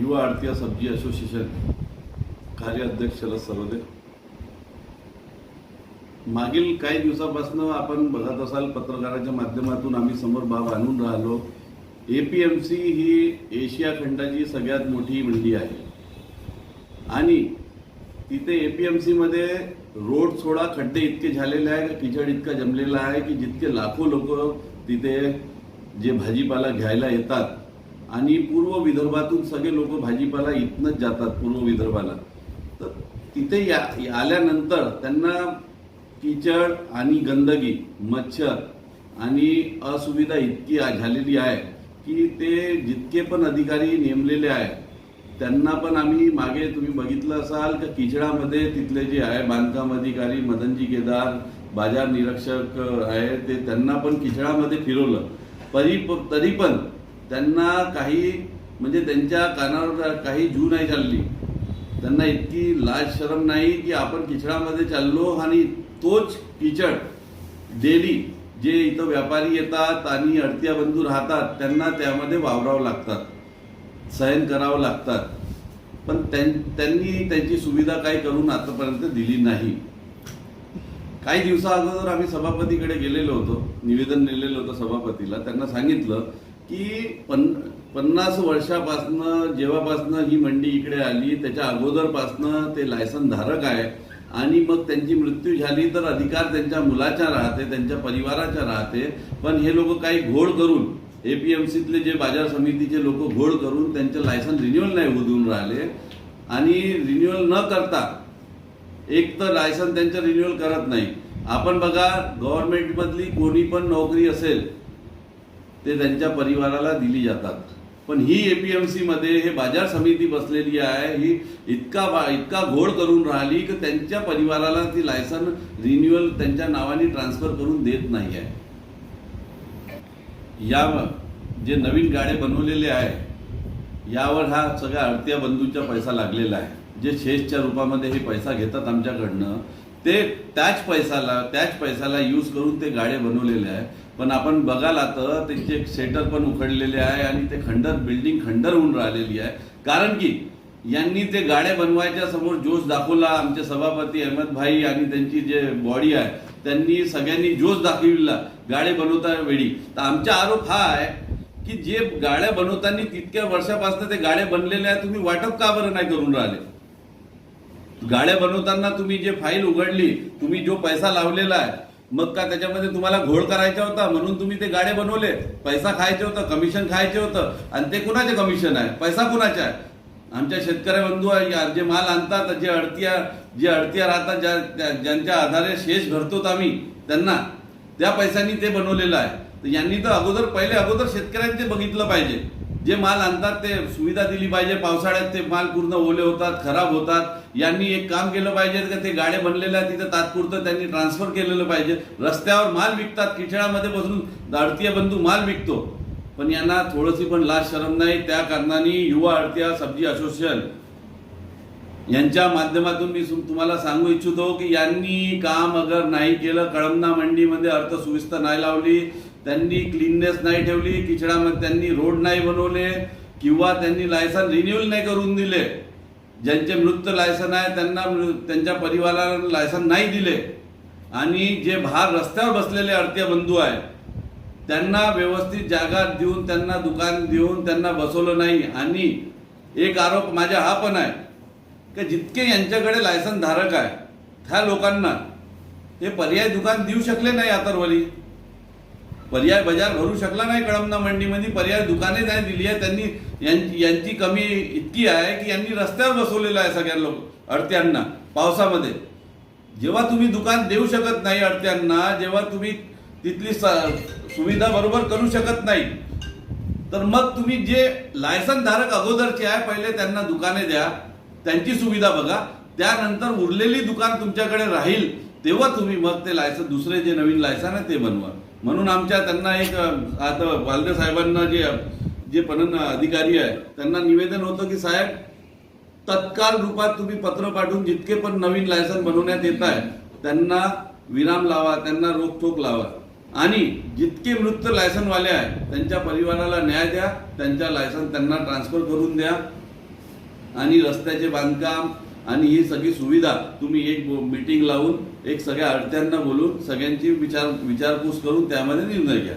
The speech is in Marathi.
युवा आरतीय सब्जी असोसिएशन कार्याध्यक्ष शरद मागील काही दिवसापासून आपण बघत असाल पत्रकाराच्या माध्यमातून आम्ही समोर बाब आणून राहिलो. एपीएमसी ही एशिया खंडाची सगळ्यात मोठी मंडी आहे. आणि तिथे एपीएमसी मध्ये रोड सोडा खड्डे इतके झालेले आहे किचड इतका जमलेला आहे की जितके लाखो लोक तिथे जे भाजीपाला घ्यायला येतात आणि पूर्व विदर्भातून सगळे लोक भाजीपाला इथनच जातात पूर्व विदर्भाला. तर तिथे या आल्यानंतर त्यांना किचड आणि गंदगी मच्छर आणि असुविधा इतकी झालेली आहे की ते जितके पण अधिकारी नेमलेले आहे त्यांना पण आम्ही मागे तुम्ही बघितलं असाल तर किचडामध्ये तिथले जे आहे बांधकाम अधिकारी मदनजी केदार बाजार निरीक्षक आहे ते त्यांना पण किचडामध्ये फिरवलं. तरी तरी पण त्यांना काही म्हणजे त्यांच्या कानावर काही जू नाही चालली. त्यांना इतकी लाज शरम नाही की आपण किचडामध्ये चाललो आणि तोच किचड डेली जे इथं व्यापारी येतात आणि अडत्या बंधू राहतात त्यांना त्यामध्ये वावरावं लागतात सहन करावं लागतात. पण त्यांनी त्यांची सुविधा काही करून आतापर्यंत दिली नाही. काही दिवसा अगोदर आम्ही सभापतीकडे गेलेलो होतो निवेदन नेलेलं होतं सभापतीला. त्यांना सांगितलं की पन पन्नास वर्षापासनं जेव्हापासनं ही मंडी इकडे आली त्याच्या अगोदरपासनं ते लायसन धारक आहे आणि मग त्यांची मृत्यू झाली तर अधिकार त्यांच्या मुलाच्या राहते त्यांच्या परिवाराच्या राहते. पण हे लोक काही घोड करून ए पी एम सीतले जे बाजार समितीचे लोक घोड करून त्यांचं लायसन रिन्युअल नाही होऊ देऊन राहिले. आणि रिन्युअल न करता एक तर लायसन त्यांचं रिन्युअल करत नाही. आपण बघा गव्हर्नमेंटमधली कोणी पण नोकरी असेल ते त्यांच्या परिवाराला दिली जातात. पण ही एपीएमसी मध्ये हे बाजार समिती बसलेली आहे ही इतका बा- इतका घोड करून राहिली की त्यांच्या परिवाराला ती लायसन रिन्युअल त्यांच्या नावाने ट्रान्सफर करून देत नाही आहे. या जे नवीन गाडे बनवलेले आहे यावर हा सगळ्या अडत्या बंधूंचा पैसा लागलेला आहे. जे शेषच्या रूपामध्ये हे पैसा घेतात आमच्याकडनं ते त्याच पैशाला त्याच पैशाला यूज करून ते गाडे बनवलेले आहे पण आपण बघाल आता त्यांचे सेटर पण उखडलेले आहे आणि ते खंडर बिल्डिंग खंडर होऊन राहिलेली आहे. कारण की यांनी ते गाड्या बनवायच्या समोर जोश दाखवला. आमचे सभापती अहमद भाई आणि त्यांची जे बॉडी आहे त्यांनी सगळ्यांनी जोश दाखविला गाड्या बनवता वेळी. तर आमचा आरोप हा आहे की जे गाड्या बनवताना तितक्या वर्षापासून ते गाड्या बनलेल्या आहेत तुम्ही वाटप का बरं नाही करून राहिले? गाड्या बनवताना तुम्ही जे फाईल उघडली तुम्ही जो पैसा लावलेला आहे मग का त्याच्यामध्ये तुम्हाला घोळ करायचा होता? म्हणून तुम्ही ते गाडे बनवले. पैसा खायचे होतं कमिशन खायचे होतं आणि ते कुणाचे कमिशन आहे? पैसा कुणाचा आहे? आमच्या शेतकरी बंधू आहे, जे माल आणतात जे अडतिया जे अडतिया राहतात ज्या ज्यांच्या आधारे शेष भरतो आम्ही त्यांना त्या पैशांनी ते बनवलेलं आहे. तर यांनी तर अगोदर पहिले अगोदर शेतकऱ्यांचे बघितलं पाहिजे. जे माल आणतात ते सुविधा दिली पाहिजे. पावसाळ्यात ते माल पूर्ण ओले होतात खराब होतात. यांनी एक काम केलं पाहिजे का? ते गाड्या बनलेल्या आहेत तिथे तात्पुरतं त्यांनी ट्रान्सफर केलेलं पाहिजे. रस्त्यावर माल विकतात किचळ्यामध्ये बसून दाडतीय बंधू माल विकतो. पण यांना थोडीशी पण लाज शरम नाही. त्या कारणाने युवा अडतीया सब्जी असोसिएशन यांच्या माध्यमातून मी तुम्हाला सांगू इच्छितो की यांनी काम अगर नाही केलं कळमना मंडीमध्ये अर्थसुविधा नाही लावली त्यांनी क्लीननेस नाही ठेवली किचडामध्ये त्यांनी रोड नाही बनवले किंवा त्यांनी लायसन रिन्युअल नाही करून दिले. ज्यांचे मृत लायसन आहे त्यांना मृ- त्यांच्या परिवाराला लायसन नाही दिले. आणि जे बाहेर रस्त्यावर बसलेले अडते बंधू आहे त्यांना व्यवस्थित जागा देऊन त्यांना दुकान देऊन त्यांना बसवलं नाही. आणि एक आरोप माझ्या हा पण आहे की जितके यांच्याकडे लायसन धारक आहे त्या लोकांना हे पर्याय दुकान देऊ शकले नाही आतरवली पर्याय बाजार भरू शकला नाही कळमना मंडीमध्ये पर्याय दुकाने नाही दिली आहे. त्यांनी यांची कमी इतकी आहे की यांनी रस्त्यावर बसवलेलं आहे सगळ्या लोक अडत्यांना पावसामध्ये. जेव्हा तुम्ही दुकान देऊ शकत नाही अडत्यांना जेव्हा तुम्ही तिथली सुविधा बरोबर करू शकत नाही तर मग तुम्ही जे लायसन धारक अगोदरचे आहे पहिले त्यांना दुकाने द्या त्यांची सुविधा बघा. त्यानंतर उरलेली दुकान तुमच्याकडे राहील तेव्हा तुम्ही मग ते लायसन दुसरे जे नवीन लायसन आहे ते बनवा. म्हणून आमच्या त्यांना एक आता वालदे साहेबांना जे जे पणन अधिकारी आहे त्यांना निवेदन होतं की साहेब तत्काळ रूपात तुम्ही पत्र पाठवून जितके पण नवीन लायसन बनवण्यात येत आहे त्यांना विराम लावा त्यांना रोखोक लावा. आणि जितके मृत लायसनवाले आहे त्यांच्या परिवाराला न्याय द्या त्यांच्या लायसन त्यांना ट्रान्सफर करून द्या. आणि रस्त्याचे बांधकाम आणि ही सगळी सुविधा तुम्ही एक मीटिंग लावून एक सगळ्या अडत्यांना बोलून सगळ्यांची विचार विचारपूस करून त्यामध्ये निर्णय घ्या.